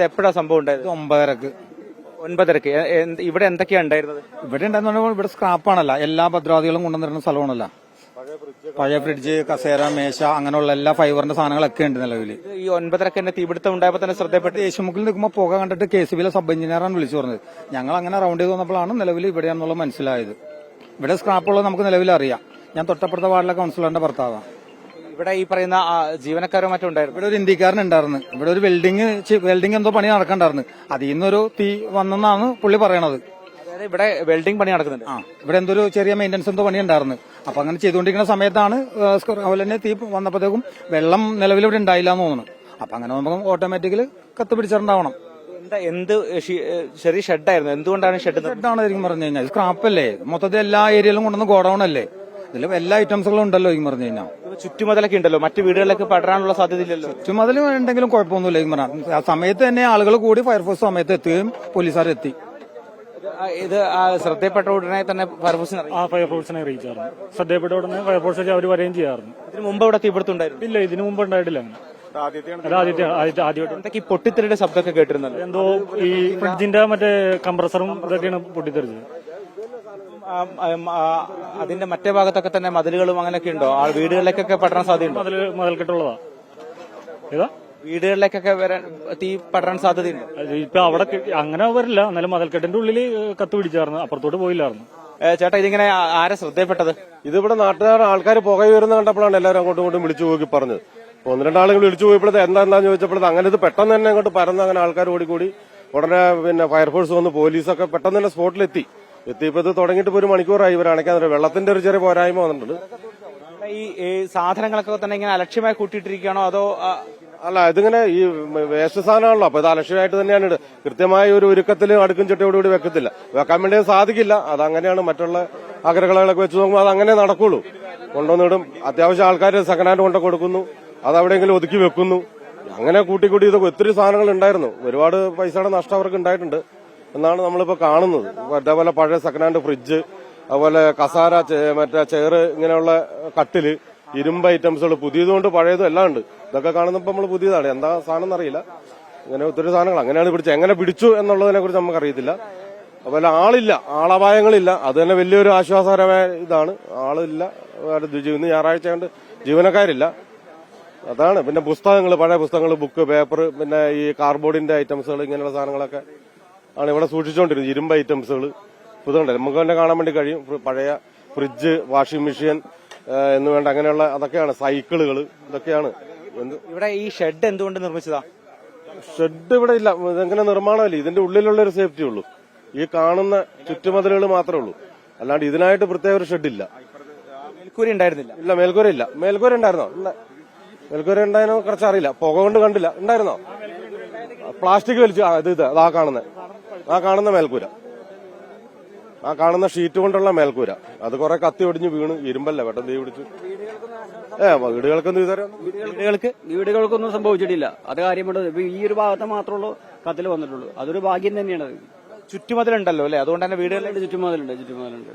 ഇത് എപ്പോഴാ സംഭവം ഉണ്ടായത്? ഒമ്പതരക്ക്. ഒൻപതരക്ക് ഇവിടെ എന്തൊക്കെയാ ഉണ്ടായിരുന്നത്? ഇവിടെ ഉണ്ടായിരുന്ന ഇവിടെ സ്ക്രാപ്പാണല്ല എല്ലാ ഭദ്രാദികളും കൊണ്ടുവന്നിരുന്ന സ്ഥലമാണല്ല. പഴയ ഫ്രിഡ്ജ് കസേര മേശ അങ്ങനെയുള്ള എല്ലാ ഫൈബറിന്റെ സാധനങ്ങളൊക്കെ ഉണ്ട് നിലവിൽ ഈ ഒൻപതരക്ക് തന്നെ തീപിടുത്തം ഉണ്ടായപ്പോ തന്നെ ശ്രദ്ധപ്പെട്ട് യേശുമുക്കിൽ നിൽക്കുമ്പോൾ പുക കണ്ടിട്ട് കെ സി ബിയിലെ സബ് എഞ്ചിനീയറാണ് വിളിച്ചു പറഞ്ഞത്. ഞങ്ങൾ അങ്ങനെ റൗണ്ട് ചെയ്ത് വന്നപ്പോഴാണ് നിലവിൽ ഇവിടെയാണെന്നുള്ളത് മനസ്സിലായത്. ഇവിടെ സ്ക്രാപ്പുള്ളത് നമുക്ക് നിലവിൽ അറിയാം ഞാൻ തൊട്ടപ്പുറത്തെ വാർഡിലെ കൗൺസിലറിന്റെ ഭർത്താവാണ് ഇവിടെ ഈ പറയുന്ന ജീവനക്കാരോ മറ്റോ ഉണ്ടായിരുന്നു. ഇവിടെ ഒരു ഇന്ത്യക്കാരൻ ഉണ്ടായിരുന്നു. ഇവിടെ ഒരു വെൽഡിങ് വെൽഡിങ് എന്തോ പണി നടക്കണ്ടായിരുന്നു. അതിൽ നിന്നൊരു തീ വന്നെന്നാണ് പുള്ളി പറയണത്. അതായത് ഇവിടെ വെൽഡിംഗ് പണി നടക്കുന്നുണ്ട്. ആ ഇവിടെ എന്തോ ഒരു ചെറിയ മെയിന്റനൻസ് എന്തോ പണി ഉണ്ടായിരുന്നു. അപ്പൊ അങ്ങനെ ചെയ്തുകൊണ്ടിരിക്കുന്ന സമയത്താണ് അതുപോലെ തന്നെ തീ വന്നപ്പോഴത്തേക്കും വെള്ളം നിലവിൽ ഇവിടെ ഉണ്ടായില്ല എന്ന് തോന്നുന്നു. അപ്പൊ അങ്ങനെ നമുക്ക് ഓട്ടോമാറ്റിക്കലി കത്ത് പിടിച്ചിട്ടുണ്ടാവണം. എന്താ ചെറിയ ഷെഡായിരുന്നു എന്തുകൊണ്ടാണ് ഷെഡ് ഷെഡാണ് ശരിക്കും പറഞ്ഞു കഴിഞ്ഞാൽ സ്ക്രാപ്പ് അല്ലേ? മൊത്തത്തിൽ എല്ലാ ഏരിയയിലും കൊണ്ടുവന്ന് ഗോഡൌൺ അല്ലേ? ഇതിൽ എല്ലാ ഐറ്റംസുകളും ഉണ്ടല്ലോ ഈ പറഞ്ഞു കഴിഞ്ഞാൽ ചുറ്റുമതിലൊക്കെ ഉണ്ടല്ലോ. മറ്റു വീടുകളിലൊക്കെ പടരാനുള്ള സാധ്യതയില്ലല്ലോ. ചുമതല ഉണ്ടെങ്കിലും കുഴപ്പമൊന്നുമില്ല ഈ പറഞ്ഞാൽ ആ സമയത്ത് തന്നെ ആളുകൾ കൂടി ഫയർഫോഴ്സ് സമയത്ത് എത്തുകയും പോലീസുകാർ എത്തി. ഇത് ശ്രദ്ധയപ്പെട്ട ഉടനെ തന്നെ ഫയർഫോഴ്സിന് ആ ഫയർഫോഴ്സിനെ അറിയിച്ചായിരുന്നു. ശ്രദ്ധയപ്പെട്ട ഉടനെ ഫയർഫോഴ്സ് അവർ വരികയും ചെയ്യാറുണ്ട്. ഇതിന് മുമ്പ് ഇവിടെ തീപിടുത്തുണ്ടായിരുന്നു ഇല്ല ഇതിനു മുമ്പ് ഉണ്ടായിട്ടില്ല അങ്ങനെ. ആദ്യമായിട്ട്. പൊട്ടിത്തെറിയുടെ ശബ്ദമൊക്കെ കേട്ടിരുന്നല്ലോ? എന്തോ ഈ ഫ്രിഡ്ജിന്റെ മറ്റേ കംപ്രസറും ഇതൊക്കെയാണ് പൊട്ടിത്തെറിച്ചത്. അതിന്റെ മറ്റേ ഭാഗത്തൊക്കെ തന്നെ മതിലുകളും അങ്ങനെയൊക്കെ ഉണ്ടോ? ആ വീടുകളിലേക്കൊക്കെ പടരാൻ സാധ്യതയുണ്ടോ? മതിൽ മതിൽക്കെട്ടുള്ളതാ. ഏതാ? വീടുകളിലേക്കൊക്കെ വരാൻ തീ പടരാൻ സാധ്യതയുണ്ട്? ഇപ്പൊ അവിടെ അങ്ങനെ വരില്ല. എന്നാലും മതിൽക്കെട്ടിന്റെ ഉള്ളിൽ കത്ത് പിടിച്ചായിരുന്നു. അപ്പുറത്തോട്ട് പോയില്ലായിരുന്നു. ചേട്ടാ ഇതിങ്ങനെ ആരെ ശ്രദ്ധയപ്പെട്ടത്? ഇതിവിടെ നാട്ടുകാർ ആൾക്കാർ പുക വരുന്ന കണ്ടപ്പോഴാണ് എല്ലാവരും അങ്ങോട്ടും ഇങ്ങോട്ടും വിളിച്ചു പോയി പറഞ്ഞത്. ഒന്ന് രണ്ടാളുകൾ വിളിച്ചു പോയപ്പോഴത്തെ എന്താ എന്താന്ന് ചോദിച്ചപ്പോഴത്തെ അങ്ങനെ ഇത് പെട്ടെന്ന് തന്നെ അങ്ങോട്ട് പരന്ന് അങ്ങനെ ആൾക്കാർ ഓടിക്കൂടി. ഉടനെ പിന്നെ ഫയർഫോഴ്സ് വന്ന് പോലീസൊക്കെ പെട്ടെന്ന് തന്നെ സ്പോട്ടിലെത്തി. എത്തിയപ്പോൾ ഇത് തുടങ്ങിയിട്ട് ഒരു മണിക്കൂറായി ഇവർ അണയ്ക്കാൻ വെള്ളത്തിന്റെ ഒരു ചെറിയ പോരായ്മ വന്നിട്ടുണ്ട്. ഈ സാധനങ്ങളൊക്കെ തന്നെ ഇങ്ങനെ അലക്ഷ്യമായി കൂട്ടിയിട്ടിരിക്കുകയാണോ അതോ അല്ല ഇതിങ്ങനെ ഈ വേസ്റ്റ് സാധനമാണല്ലോ അപ്പൊ ഇത് അലക്ഷ്യമായിട്ട് തന്നെയാണ് ഇത്. കൃത്യമായ ഒരു ഒരുക്കത്തിൽ അടുക്കും ചിട്ടയോടുകൂടി വെക്കത്തില്ല. വെക്കാൻ വേണ്ടി സാധിക്കില്ല. അതങ്ങനെയാണ് മറ്റുള്ള ആഗ്രഹങ്ങളൊക്കെ വെച്ച് നോക്കുമ്പോൾ അത് അങ്ങനെ നടക്കുള്ളൂ കൊണ്ടുവന്നിടും അത്യാവശ്യം ആൾക്കാർ സെക്കൻഡ് ഹാൻഡ് കൊണ്ടൊക്കെ കൊടുക്കുന്നു. അത് അവിടെയെങ്കിലും ഒതുക്കി വെക്കുന്നു. അങ്ങനെ കൂട്ടിക്കൂട്ടി ഇതൊക്കെ ഒത്തിരി സാധനങ്ങൾ ഉണ്ടായിരുന്നു. ഒരുപാട് പൈസയുടെ നഷ്ടം അവർക്ക് ഉണ്ടായിട്ടുണ്ട്. എന്നാണ് നമ്മളിപ്പോ കാണുന്നത്. അതേപോലെ പഴയ സെക്കൻഡ് ഹാൻഡ് ഫ്രിഡ്ജ് അതുപോലെ കസാര മറ്റേ ചെയറ് ഇങ്ങനെയുള്ള കട്ടിൽ ഇരുമ്പ് ഐറ്റംസുകൾ പുതിയതുകൊണ്ട് പഴയതും എല്ലാം ഉണ്ട്. ഇതൊക്കെ കാണുന്നപ്പോൾ നമ്മൾ പുതിയതാണ്. എന്താ സാധനം എന്നറിയില്ല. ഇങ്ങനെ ഒത്തിരി സാധനങ്ങൾ അങ്ങനെയാണ് പിടിച്ചത്. എങ്ങനെ പിടിച്ചു എന്നുള്ളതിനെ കുറിച്ച് നമുക്ക് അറിയത്തില്ല. അതുപോലെ ആളില്ല. ആളപായങ്ങളില്ല. അത് തന്നെ വലിയൊരു ആശ്വാസകരമായ ഇതാണ്. ആളില്ല. ഇന്ന് ഞായറാഴ്ച കൊണ്ട് ജീവനക്കാരില്ല. അതാണ്. പിന്നെ പുസ്തകങ്ങൾ പഴയ പുസ്തകങ്ങൾ ബുക്ക് പേപ്പർ പിന്നെ ഈ കാർബോർഡിന്റെ ഐറ്റംസുകൾ ഇങ്ങനെയുള്ള സാധനങ്ങളൊക്കെ ആണ് ഇവിടെ സൂക്ഷിച്ചുകൊണ്ടിരുന്നത്. ഇരുമ്പ് ഐറ്റംസുകൾ പുതുണ്ട് നമുക്ക് തന്നെ കാണാൻ വേണ്ടി കഴിയും. പഴയ ഫ്രിഡ്ജ് വാഷിംഗ് മെഷീൻ എന്ന് വേണ്ട അങ്ങനെയുള്ള അതൊക്കെയാണ്. സൈക്കിളുകൾ ഇതൊക്കെയാണ്. ഇവിടെ ഈ ഷെഡ് എന്തുകൊണ്ട് നിർമ്മിച്ചതാ? ഷെഡ് ഇവിടെ ഇല്ല. ഇതെങ്ങനെ നിർമ്മാണമല്ല? ഇതിന്റെ ഉള്ളിലുള്ള ഒരു സേഫ്റ്റി ഉള്ളൂ. ഈ കാണുന്ന ചുറ്റുമതിലുകൾ മാത്രമേ ഉള്ളൂ. അല്ലാണ്ട് ഇതിനായിട്ട് പ്രത്യേക ഒരു ഷെഡില്ല മേൽക്കൂരി ഉണ്ടായിരുന്നില്ല. ഇല്ല മേൽക്കൂര ഇല്ല. മേൽക്കൂര ഉണ്ടായിരുന്നോ? ഇല്ല. മേൽക്കൂര ഉണ്ടായിരുന്നോ കുറച്ച് അറിയില്ല. പുക കൊണ്ട് കണ്ടില്ല. ഉണ്ടായിരുന്നോ? പ്ലാസ്റ്റിക് വലിച്ചു. ആ ഇത് ഇത് അതാ കാണുന്ന. ആ കാണുന്ന മേൽക്കൂര. ആ കാണുന്ന ഷീറ്റ് കൊണ്ടുള്ള മേൽക്കൂര. അത് കുറെ കത്തി ഒടിഞ്ഞ് വീണ് ഇരുമ്പല്ല പെട്ടെന്ന് തീ പിടിച്ചു. ഏ വീടുകൾക്കൊന്നും ഇതുവരെ വീടുകൾക്ക് വീടുകൾക്കൊന്നും സംഭവിച്ചിട്ടില്ല. അത് കാര്യമുണ്ട് ഈ ഒരു ഭാഗത്ത് മാത്രമുള്ളൂ കത്തിൽ വന്നിട്ടുള്ളൂ. അതൊരു ഭാഗ്യം തന്നെയാണ് അത്. ചുറ്റുമതിലുണ്ടല്ലോ അല്ലെ? അതുകൊണ്ട് തന്നെ വീടുകളിലുണ്ട് ചുറ്റുമതിലുണ്ട് ചുറ്റുമതിലുണ്ട്.